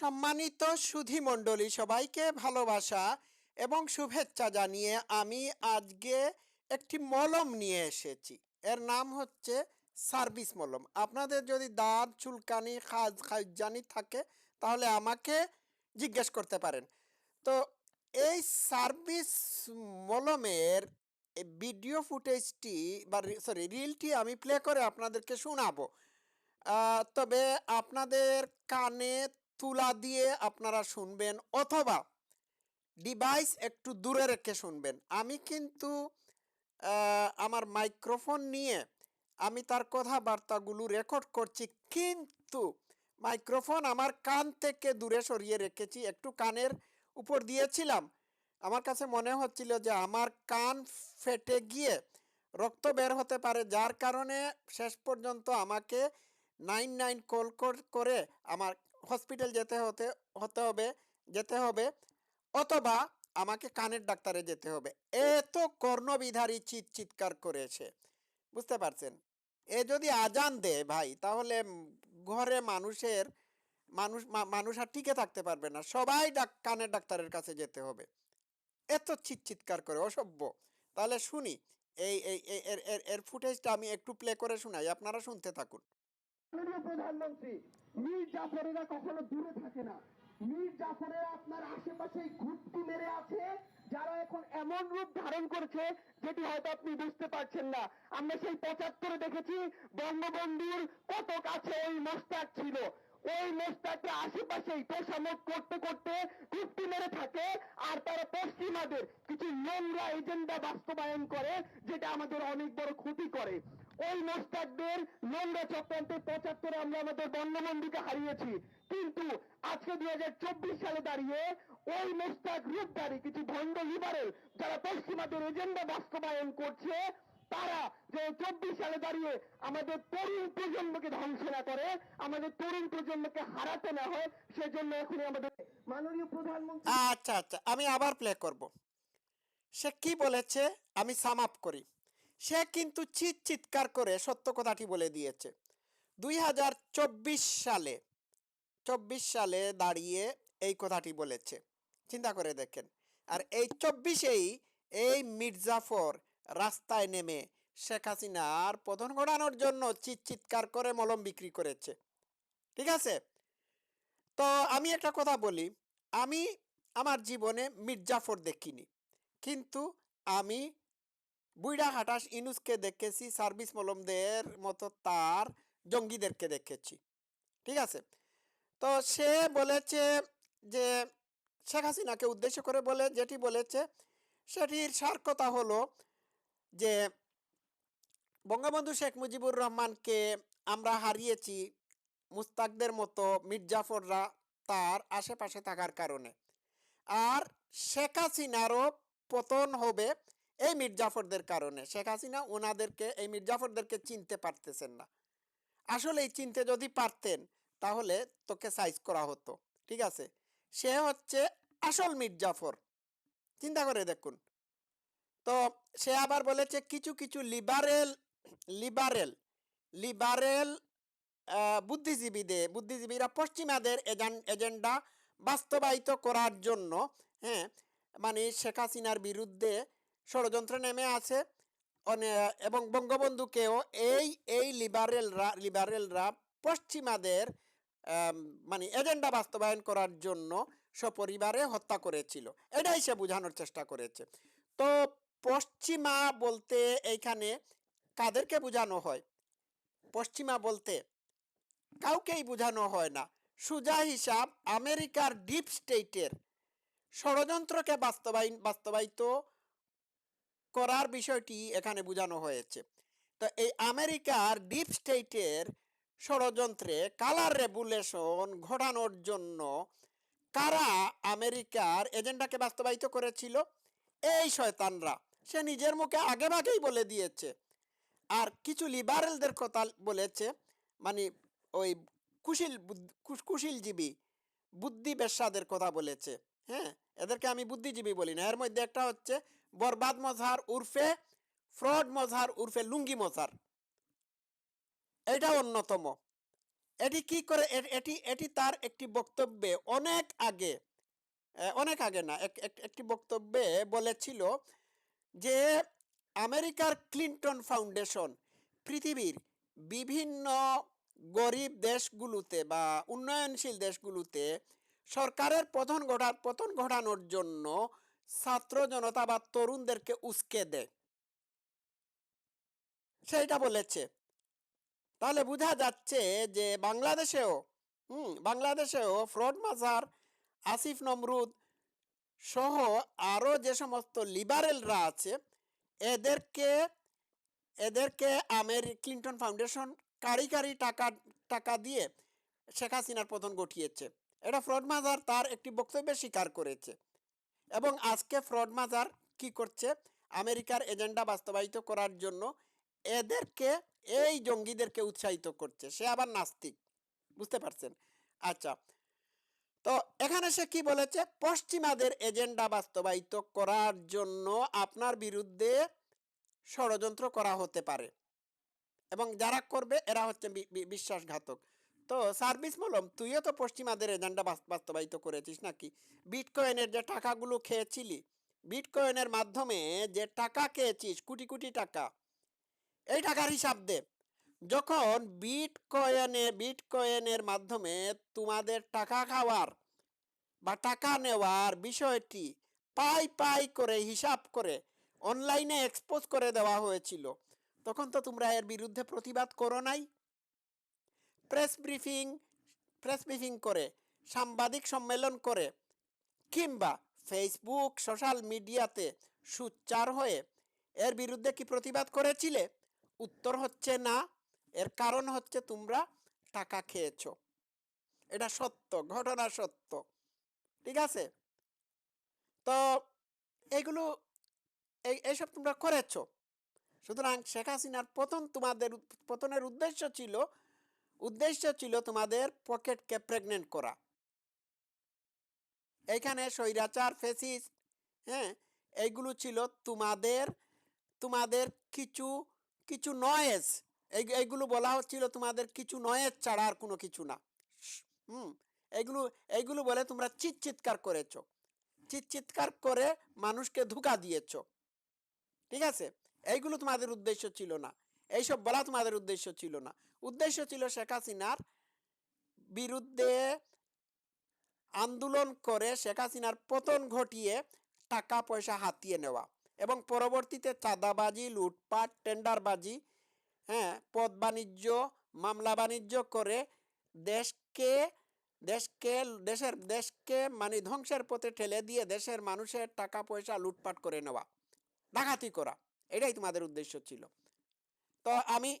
সম্মানিত সুধী মণ্ডলী সবাইকে ভালোবাসা এবং শুভেচ্ছা জানিয়ে আমি আজকে একটি মলম নিয়ে এসেছি। এর নাম হচ্ছে সার্ভিস মলম। আপনাদের যদি দাঁত, চুলকানি, খাজ খাইজানি থাকে, তাহলে আমাকে জিজ্ঞেস করতে পারেন। তো এই সার্ভিস মলমের ভিডিও ফুটেজটি বা সরি, রিলটি আমি প্লে করে আপনাদেরকে শোনাবো। তবে আপনাদের কানে তুলা দিয়ে আপনারা শুনবেন অথবা ডিভাইস একটু দূরে রেখে শুনবেন। আমি কিন্তু আমার মাইক্রোফোন নিয়ে আমি তার কথাবার্তাগুলো রেকর্ড করছি, কিন্তু মাইক্রোফোন আমার কান থেকে দূরে সরিয়ে রেখেছি, একটু কানের উপর দিয়েছিলাম। আমার কাছে মনে হচ্ছিল যে আমার কান ফেটে গিয়ে রক্ত বের হতে পারে, যার কারণে শেষ পর্যন্ত আমাকে নাইন নাইন কল করে আমার হসপিটাল যেতে হতে হতে হবে, যেতে হবে, অথবা আমাকে কানের ডাক্তারে যেতে হবে। এত কর্ণবিধারী চিৎ চিৎকার করেছে। বুঝতে পারছেন? এ যদি আজান দেয় ভাই, তাহলে ঘরে মানুষের, মানুষ মানুষ আর টিকে থাকতে পারবে না। সবাই ডাক, কানের ডাক্তারের কাছে যেতে হবে। এত চিৎ চিৎকার করে, অসভ্য। তাহলে শুনি, এই এর এর ফুটেজটা আমি একটু প্লে করে শোনাই, আপনারা শুনতে থাকুন। প্রধানমন্ত্রী মীর জাফরেরা কখনো দূরে থাকে না। মীর জাফরেরা আপনার আশেপাশে ঘুরতি মেরে আছে, যারা এখন এমন রূপ ধারণ করছে, যেটি হয়তো আপনি বুঝতে পারছেন না। আমরা সেই পঁচাত্তরে দেখেছি বঙ্গবন্ধুর কত কাছে ওই মোস্তাক ছিল। ওই মোস্তাকরা আশেপাশেই তোষামত করতে করতে ঘুরতি মেরে থাকে, আর তারা পশ্চিমাদের কিছু নোংরা এজেন্ডা বাস্তবায়ন করে, যেটা আমাদের অনেক বড় ক্ষতি করে। ওই মোস্তাকদের নোংরা চক্রান্তে পঁচাত্তরে আমরা আমাদের বঙ্গবন্ধুকে হারিয়েছি। কিন্তু আজকে দুই হাজার চব্বিশ সালে দাঁড়িয়ে ওই মোস্তাক রূপধারী, কিছু ভণ্ড লিবারেল যারা পশ্চিমাদের এজেন্ডা বাস্তবায়ন করছে, তারা যে চব্বিশ সালে দাঁড়িয়ে আমাদের তরুণ প্রজন্মকে ধ্বংস না করে, আমাদের তরুণ প্রজন্মকে হারাতে না হয়, সেজন্য এখনই আমাদের মাননীয় প্রধানমন্ত্রী আচ্ছা আচ্ছা আমি আবার প্লে করব। সে কি বলেছে? আমি সাম আপ করি। সে কিন্তু চিৎ চিৎকার করে সত্য কথাটি বলে দিয়েছে। দুই হাজার চব্বিশ সালে চব্বিশ সালে দাঁড়িয়ে এই কথাটি বলেছে। চিন্তা করে দেখেন। আর এই চব্বিশেই এই মির্জাফর রাস্তায় নেমে শেখ হাসিনার পতন ঘটানোর জন্য চিৎ চিৎকার করে মলম বিক্রি করেছে। ঠিক আছে? তো আমি একটা কথা বলি। আমি আমার জীবনে মির্জাফর দেখিনি। কিন্তু আমি বুইড়া হাটাস ইনুসকে দেখেছি, সার্ভিস মলমদের মতো তার জঙ্গিদেরকে দেখেছি। ঠিক আছে? তো সে বলেছে যে, শেখ হাসিনাকে উদ্দেশ্য করে বলে, যেটি বলেছে, সেটির সার কথা হলো যে, বঙ্গবন্ধু শেখ মুজিবুর রহমানকে আমরা হারিয়েছি মুস্তাকদের মতো মির্জাফররা তার আশেপাশে থাকার কারণে। আর শেখ হাসিনারও পতন হবে এই মির্জাফরদের কারণে শেখ হাসিনা ওনাদেরকে এই মির্জাফরদেরকে চিনতে পারতেছেন না। আসলে এই চিনতে যদি পারতেন, তাহলে তোকে সাইজ করা হতো, ঠিক আছে? সে হচ্ছে আসল মির্জাফর চিন্তা করে দেখুন। তো সে আবার বলেছে কিছু কিছু লিবারেল লিবারেল লিবারেল বুদ্ধিজীবীদের বুদ্ধিজীবীরা পশ্চিমাদের এজেন- এজেন্ডা বাস্তবায়িত করার জন্য হ্যাঁ মানে শেখ হাসিনার বিরুদ্ধে ষড়যন্ত্রে নেমে আছে এবং বঙ্গবন্ধুকেও এই এই লিবারেলরা লিবারেলরা পশ্চিমাদের মানে এজেন্ডা বাস্তবায়ন করার জন্য সপরিবারে হত্যা করেছিল। এটাই সে বোঝানোর চেষ্টা করেছে। তো পশ্চিমা বলতে এইখানে কাদেরকে বোঝানো হয়? পশ্চিমা বলতে কাউকেই বোঝানো হয় না। সুজা হিসাব আমেরিকার ডিপ স্টেটের ষড়যন্ত্রকে বাস্তবায়ন, বাস্তবায়িত করার বিষয়টি এখানে বোঝানো হয়েছে। তো এই আমেরিকার ডিপ স্টেটের ষড়যন্ত্রে কালার রেগুলেশন ঘটানোর জন্য কারা আমেরিকার এজেন্ডাকে বাস্তবায়িত করেছিল? এই শয়তানরা। সে নিজের মুখে আগে ভাগেই বলে দিয়েছে। আর কিছু লিবারেলদের কথা বলেছে মানে ওই কুশীল কুশীলজীবী বুদ্ধি বেশ্যাদের কথা বলেছে। হ্যাঁ? এদেরকে আমি বুদ্ধিজীবী বলি না। এর মধ্যে একটা হচ্ছে বরবাদ মজহার উর্ফে, ফ্রড মজহার উর্ফে, লুঙ্গি মজহার এটা অন্যতম। এটি কি করে এটি এটি তার একটি বক্তব্যে অনেক আগে অনেক আগে না, এক- এক- একটি বক্তব্যে বলেছিল যে আমেরিকার ক্লিন্টন ফাউন্ডেশন পৃথিবীর বিভিন্ন গরিব দেশগুলোতে বা উন্নয়নশীল দেশগুলোতে সরকারের পতন ঘটা, পতন ঘটানোর জন্য ছাত্র জনতা বা তরুণদেরকে উস্কে দেয়। সেইটা বলেছে। তাহলে বোঝা যাচ্ছে যে বাংলাদেশেও, হুম, বাংলাদেশেও ফ্রড মাজার, আসিফ নমরুদ সহ আরও যে সমস্ত লিবারেলরা আছে, এদেরকে এদেরকে আমের ক্লিন্টন ফাউন্ডেশন কারি কারি টাকা টাকা দিয়ে শেখ হাসিনার পতন ঘটিয়েছে। এটা ফ্রড মাজার তার একটি বক্তব্যে স্বীকার করেছে। এবং আজকে ফ্রড মাজার কি করছে? আমেরিকার এজেন্ডা বাস্তবায়িত করার জন্য এদেরকে, এই জঙ্গিদেরকে উৎসাহিত করছে। সে আবার নাস্তিক। বুঝতে পারছেন? আচ্ছা। তো এখানে সে কি বলেছে? পশ্চিমাদের এজেন্ডা বাস্তবায়িত করার জন্য আপনার বিরুদ্ধে ষড়যন্ত্র করা হতে পারে। এবং যারা করবে, এরা হচ্ছে বিশ্বাসঘাতক। তো সার্ভিস মলম তুইও তো পশ্চিমাদের এজেন্ডা বাস্তবায়িত করেছিস নাকি? বিটকয়েনের যে টাকাগুলো খেয়েছিলি, বিটকয়েনের মাধ্যমে যে টাকা খেয়েছিস, কোটি কোটি টাকা, এই টাকার হিসাব দে। যখন বিটকয়েনে, বিটকয়েনের মাধ্যমে তোমাদের টাকা খাওয়ার বা টাকা নেওয়ার বিষয়টি পাই পাই করে হিসাব করে অনলাইনে এক্সপোজ করে দেওয়া হয়েছিল, তখন তো তোমরা এর বিরুদ্ধে প্রতিবাদ করো নাই। প্রেস ব্রিফিং প্রেস ব্রিফিং করে, সাংবাদিক সম্মেলন করে, কিংবা ফেসবুক, সোশ্যাল মিডিয়াতে সুচ্চার হয়ে এর বিরুদ্ধে কি প্রতিবাদ করেছিলে? উত্তর হচ্ছে না। এর কারণ হচ্ছে তোমরা টাকা খেয়েছো। এটা সত্য, ঘটনা সত্য। ঠিক আছে? তো এগুলো এই এইসব তোমরা করেছ। সুতরাং শেখ হাসিনার পতন তোমাদের, পতনের উদ্দেশ্য ছিল উদ্দেশ্য ছিল তোমাদের পকেটকে প্রেগনেন্ট করা। এইখানে স্বৈরাচার ফেসিস হ্যাঁ এইগুলো ছিল তোমাদের তোমাদের কিছু কিছু নয়েজ এই, এইগুলো বলা হচ্ছিল তোমাদের কিছু নয়েজ ছাড়া আর কোনো কিছু না। হুম এইগুলো এইগুলো বলে তোমরা চিৎ চিৎকার করেছ। চিৎ চিৎকার করে মানুষকে ধোকা দিয়েছ। ঠিক আছে? এইগুলো তোমাদের উদ্দেশ্য ছিল না। এইসব বলা তোমাদের উদ্দেশ্য ছিল না। উদ্দেশ্য ছিল শেখ হাসিনার বিরুদ্ধে আন্দোলন করে শেখ হাসিনার পতন ঘটিয়ে টাকা পয়সা হাতিয়ে নেওয়া এবং পরবর্তীতে চাঁদাবাজি, লুটপাট, টেন্ডারবাজি হ্যাঁ পদ বাণিজ্য, মামলা বাণিজ্য করে দেশকে দেশকে, দেশের, দেশকে মানে ধ্বংসের পথে ঠেলে দিয়ে দেশের মানুষের টাকা পয়সা লুটপাট করে নেওয়া, ডাকাতি করা, এটাই তোমাদের উদ্দেশ্য ছিল। তো আমি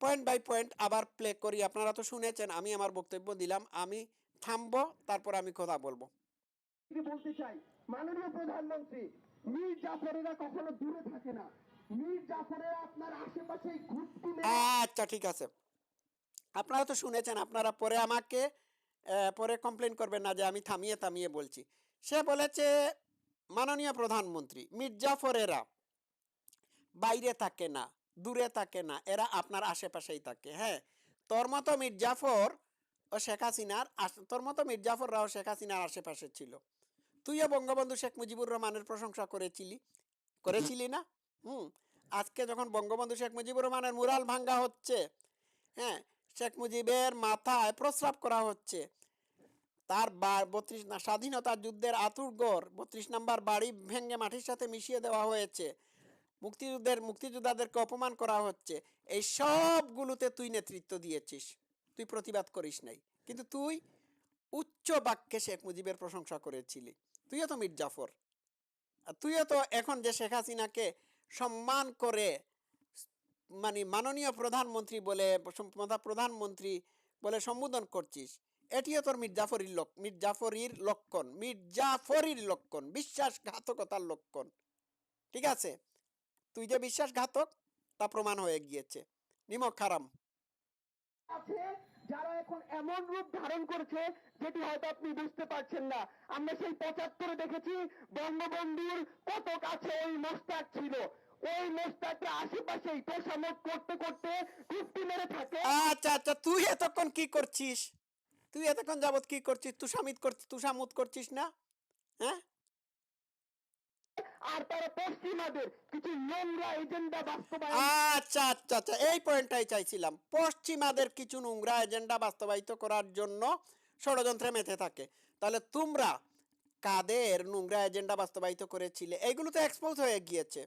পয়েন্ট বাই পয়েন্ট আবার প্লে করি। আপনারা তো শুনেছেন আমি আমার বক্তব্য দিলাম আমি থামবো তারপর আমি কথা বলব। বলতে চাই মাননীয় প্রধানমন্ত্রী মীর জাফরেরা কখনো দূরে থাকে না। মীর জাফরেরা আপনার আশেপাশে ঘুরতি আচ্ছা ঠিক আছে। আপনারা তো শুনেছেন আপনারা পরে আমাকে পরে কমপ্লেন করবেন না যে আমি থামিয়ে থামিয়ে বলছি। সে বলেছে মাননীয় প্রধানমন্ত্রী মির্জাফরেরা বাইরে থাকে না। দূরে থাকে না, এরা আপনার আশেপাশেই থাকে। হ্যাঁ তোর মতো মির্জাফর ও শেখ হাসিনার তোর মতো মির্জাফররাও শেখ হাসিনার আশেপাশে ছিল। তুইও বঙ্গবন্ধু শেখ মুজিবুর রহমানের প্রশংসা করেছিলি করেছিলি না? হুম, আজকে যখন বঙ্গবন্ধু শেখ মুজিবুর রহমানের মুরাল ভাঙ্গা হচ্ছে হ্যাঁ শেখ মুজিবের মাথায় প্রস্রাব করা হচ্ছে, তার বত্রিশ স্বাধীনতা যুদ্ধের আতুরগড় বত্রিশ নাম্বার বাড়ি ভেঙে মাটির সাথে মিশিয়ে দেওয়া হয়েছে মুক্তিযুদ্ধের, মুক্তিযোদ্ধাদেরকে অপমান করা হচ্ছে, এই সবগুলোতে তুই নেতৃত্ব দিয়েছিস। তুই প্রতিবাদ করিস নাই। কিন্তু তুই উচ্চ বাক্যে শেখ মুজিবের প্রশংসা করেছিলি। তুইও তো মির্জাফর আর তুইও তো এখন যে শেখ হাসিনাকে সম্মান করে মানে মাননীয় প্রধানমন্ত্রী বলে প্রধানমন্ত্রী বলে সম্বোধন করছিস, এটিও তোর মির্জাফরির লক মির্জাফরির লক্ষণ মির্জাফরির লক্ষণ, বিশ্বাসঘাতকতার লক্ষণ। ঠিক আছে? তুই যে বিশ্বাসঘাতক তা প্রমাণ হয়ে গিয়েছে। নিমক খারাম। আছে যারা এখন এমন রূপ ধারণ করছে যেটি হয়তো আপনি বুঝতে পারছেন না। আমরা সেই পঁচাত্তরে দেখেছি বঙ্গবন্ধুর কত কাছে ওই মোস্তাক ছিল। ওই মোস্তাকরা আশেপাশেই তোষামত করতে করতে কুস্তি মেরে থাকে। আচ্ছা আচ্ছা তুই এতক্ষণ কি করছিস? তুই এতক্ষণ যাবত কি করছিস? তুষামিত করছিস তুষামুত করছিস না? হ্যাঁ? আর তারা পশ্চিমাদের কিছু নোংরা এজেন্ডা বাস্তবায়ন আচ্ছা আচ্ছা আচ্ছা এই পয়েন্টটাই চাইছিলাম। পশ্চিমাদের কিছু নোংরা এজেন্ডা বাস্তবায়িত করার জন্য ষড়যন্ত্রে মেতে থাকে। তাহলে তোমরা কাদের নোংরা এজেন্ডা বাস্তবায়িত করেছিলে? এইগুলো তো এক্সপোজ হয়ে গিয়েছে।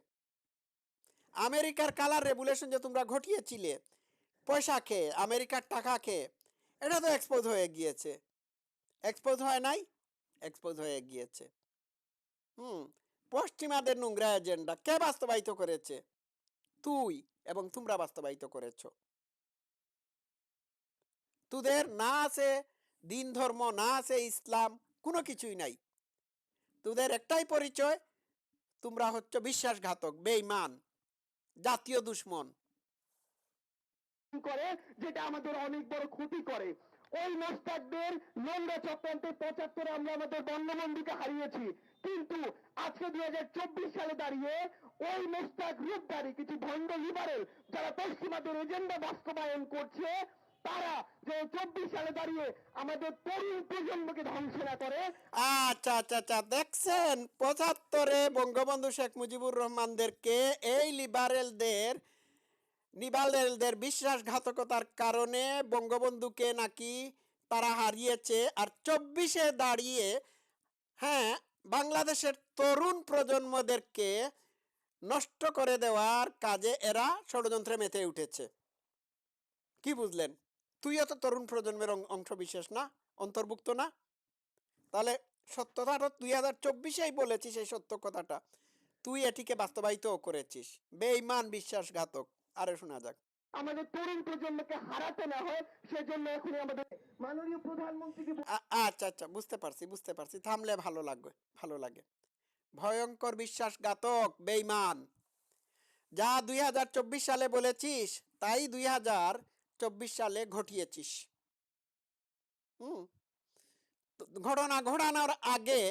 আমেরিকার কালার রেগুলেশন যে তোমরা ঘটিয়েছিলে, পয়সা খেয়ে, আমেরিকার টাকা খেয়ে, এটা তো এক্সপোজ হয়ে গিয়েছে। এক্সপোজ হয় নাই? এক্সপোজ হয়ে গিয়েছে। হুম পশ্চিমাদের নোংরা এজেন্ডা কে বাস্তবায়িত করেছে? তুই এবং তোমরা বাস্তবায়িত করেছ। তোদের না আছে দিন ধর্ম, না আছে ইসলাম, কোনো কিছুই নাই। তোদের একটাই পরিচয়, তোমরা হচ্ছে বিশ্বাসঘাতক, বেঈমান, জাতীয় দুশ্মন। করে, যেটা আমাদের অনেক বড় ক্ষতি করে। ওই মোস্তাকদের নোংরা চক্রান্তে পঁচাত্তরে আমরা আমাদের বঙ্গবন্ধুকে হারিয়েছি। কিন্তু আজকে দুই হাজার চব্বিশ সালে দাঁড়িয়ে ওই মোস্তাক রূপধারী, কিছু ভণ্ড লিবারেল যারা পশ্চিমাদের এজেন্ডা বাস্তবায়ন করছে, তারা যে চব্বিশ সালে দাঁড়িয়ে আমাদের তরুণ প্রজন্মকে ধ্বংস না করে আচ্ছা আচ্ছা আচ্ছা দেখছেন? পঁচাত্তরে বঙ্গবন্ধু শেখ মুজিবুর রহমানদেরকে এই লিবারেলদের লিবারেলদের বিশ্বাসঘাতকতার কারণে বঙ্গবন্ধুকে নাকি তারা হারিয়েছে আর চব্বিশে দাঁড়িয়ে হ্যাঁ বাংলাদেশের তরুণ প্রজন্মদেরকে নষ্ট করে দেওয়ার কাজে এরা ষড়যন্ত্রে মেতে উঠেছে। কি বুঝলেন? তুইও তো তরুণ প্রজন্মের অংশ বিশেষ না, অন্তর্ভুক্ত না? তাহলে সত্যতা সত্যতাটা দুই হাজার চব্বিশেই বলেছিস এই সত্য কথাটা। তুই এটিকে বাস্তবায়িতও করেছিস। বেঈমান বিশ্বাসঘাতক। আরে শোনা যাক। আমাদের তরুণ প্রজন্মকে হারাতে না হয় সেজন্য এখন আমাদের মাননীয় প্রধানমন্ত্রীকে আচ্ছা আচ্ছা বুঝতে পারছি বুঝতে পারছি। থামলে ভালো লাগবে ভালো লাগে। ভয়ঙ্কর বিশ্বাসঘাতক বেঈমান। যা দুই হাজার চব্বিশ সালে বলেছিস তাই দুই হাজার চব্বিশ সালে ঘটিয়েছিস। হুম। ঘটনা ঘটানোর আগে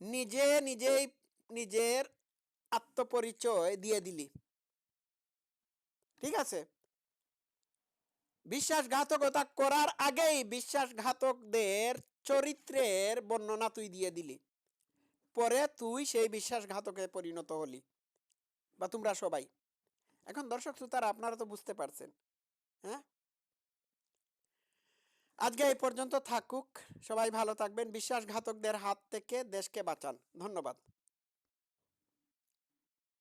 নিজে নিজেই নিজের আত্মপরিচয় দিয়ে দিলি। ঠিক আছে? বিশ্বাসঘাতকতা করার আগেই বিশ্বাসঘাতকদের চরিত্রের বর্ণনা তুই দিয়ে দিলি। পরে তুই সেই বিশ্বাসঘাতকে পরিণত হলি। বা তোমরা সবাই। এখন দর্শক শ্রোতারা, আপনারা তো বুঝতে পারছেন হ্যাঁ? আজকে এই পর্যন্ত থাকুক। সবাই ভালো থাকবেন। বিশ্বাসঘাতকদের হাত থেকে দেশকে বাঁচান। ধন্যবাদ।